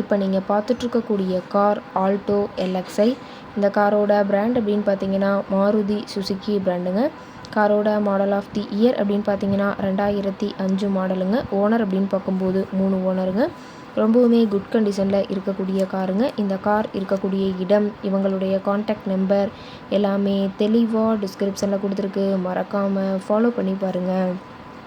இப்போ நீங்கள் பார்த்துட்ருக்கக்கூடிய car Alto LXI. இந்த காரோட பிராண்ட் அப்படின்னு பார்த்தீங்கன்னா மாருதி சுசுக்கி பிராண்டுங்க காரோட மாடல் ஆஃப் தி இயர் அப்படின்னு பார்த்தீங்கன்னா ரெண்டாயிரத்தி அஞ்சு மாடலுங்க ஓனர் அப்படின்னு பார்க்கும்போது மூணு ஓனருங்க ரொம்பவுமே குட் கண்டிஷனில் இருக்கக்கூடிய காருங்க. இந்த கார் இருக்கக்கூடிய இடம் இவங்களுடைய காண்டாக்ட் நம்பர் எல்லாமே தெளிவாக டிஸ்கிரிப்ஷனில் கொடுத்துருக்கு. மறக்காமல் ஃபாலோ பண்ணி பாருங்கள்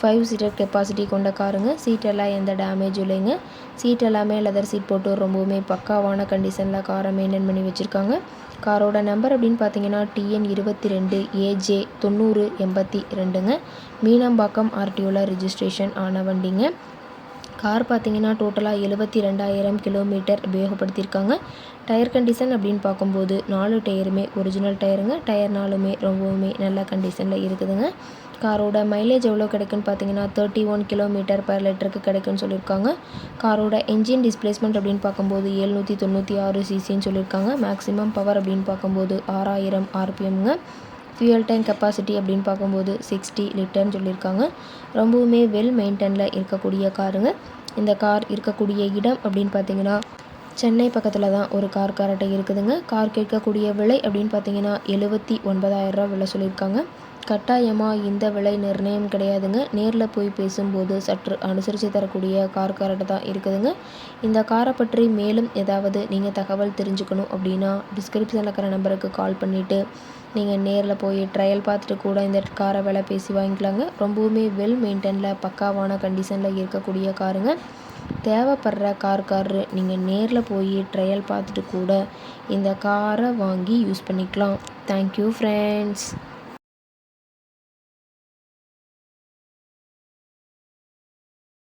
ஃபைவ் சீட்டர் கெப்பாசிட்டி கொண்ட காருங்க. சீட்டெல்லாம் எந்த டேமேஜும் இல்லைங்க. சீட் எல்லாமே லெதர் சீட் போட்டு ரொம்பவுமே பக்காவான கண்டிஷனில் காரை மெயின்டைன் பண்ணி வச்சுருக்காங்க. காரோட நம்பர் அப்படின்னு பார்த்தீங்கன்னா டிஎன் இருபத்தி ரெண்டு ஏஜே தொண்ணூறு எண்பத்தி ரெண்டுங்க. மீனம்பாக்கம் ஆர்டிஓவில் ரிஜிஸ்ட்ரேஷன் ஆன வண்டிங்க. கார் பார்த்தீங்கன்னா டோட்டலாக எழுபத்தி ரெண்டாயிரம் கிலோமீட்டர் உபயோகப்படுத்தியிருக்காங்க. டயர் கண்டிஷன் அப்படின்னு பார்க்கும்போது நாலு டயருமே ஒரிஜினல் டயருங்க டயர் நாலுமே ரொம்பவுமே நல்ல கண்டிஷனில் இருக்குதுங்க. காரோட மைலேஜ் எவ்வளோ கிடைக்குன்னு பார்த்தீங்கன்னா தேர்ட்டி ஒன் கிலோமீட்டர் பர் லிட்டருக்கு கிடைக்குன்னு சொல்லியிருக்காங்க. காரோட என்ஜின் டிஸ்பிளேஸ்மெண்ட் அப்படின்னு பார்க்கும்போது எழுநூற்றி தொண்ணூற்றி ஆறு சிசின்னு சொல்லியிருக்காங்க. மேக்ஸிமம் பவர் அப்படின்னு பார்க்கும்போது ஆறாயிரம் ஆர்பிஎம்ங்க ஃபியூயல் டேங்க் கெப்பாசிட்டி அப்படின்னு பார்க்கும்போது சிக்ஸ்டி லிட்டர்னு சொல்லியிருக்காங்க. ரொம்பவுமே வெல் மெயின்டெனில் இருக்கக்கூடிய காருங்க. இந்த கார் இருக்கக்கூடிய இடம் அப்படின்னு பார்த்தீங்கன்னா சென்னை பக்கத்தில் தான் ஒரு கார் கரட்டை இருக்குதுங்க. கார் கேட்கக்கூடிய விலை அப்படின்னு பார்த்தீங்கன்னா எழுபத்தி ஒன்பதாயிரரூவா விலை சொல்லியிருக்காங்க. கட்டாயமாக இந்த விலை நிர்ணயம் கிடையாதுங்க. நேரில் போய் பேசும்போது சற்று அனுசரித்து தரக்கூடிய கார் கரெக்டாக தான் இருக்குதுங்க. இந்த காரை பற்றி மேலும் ஏதாவது நீங்கள் தகவல் தெரிஞ்சுக்கணும் அப்படின்னா டிஸ்கிரிப்ஷனில் இருக்கிற நம்பருக்கு கால் பண்ணிவிட்டு நீங்கள் நேரில் போய் ட்ரையல் பார்த்துட்டு கூட இந்த காரை விலை பேசி வாங்கிக்கலாங்க. ரொம்பவுமே வெல் மெயின்டைனில் பக்காவான கண்டிஷனில் இருக்கக்கூடிய காருங்க தேவைப்படுற கார்காரரு நீங்கள் நேரில் போய் ட்ரையல் பார்த்துட்டு கூட இந்த காரை வாங்கி யூஸ் பண்ணிக்கலாம். Thank you friends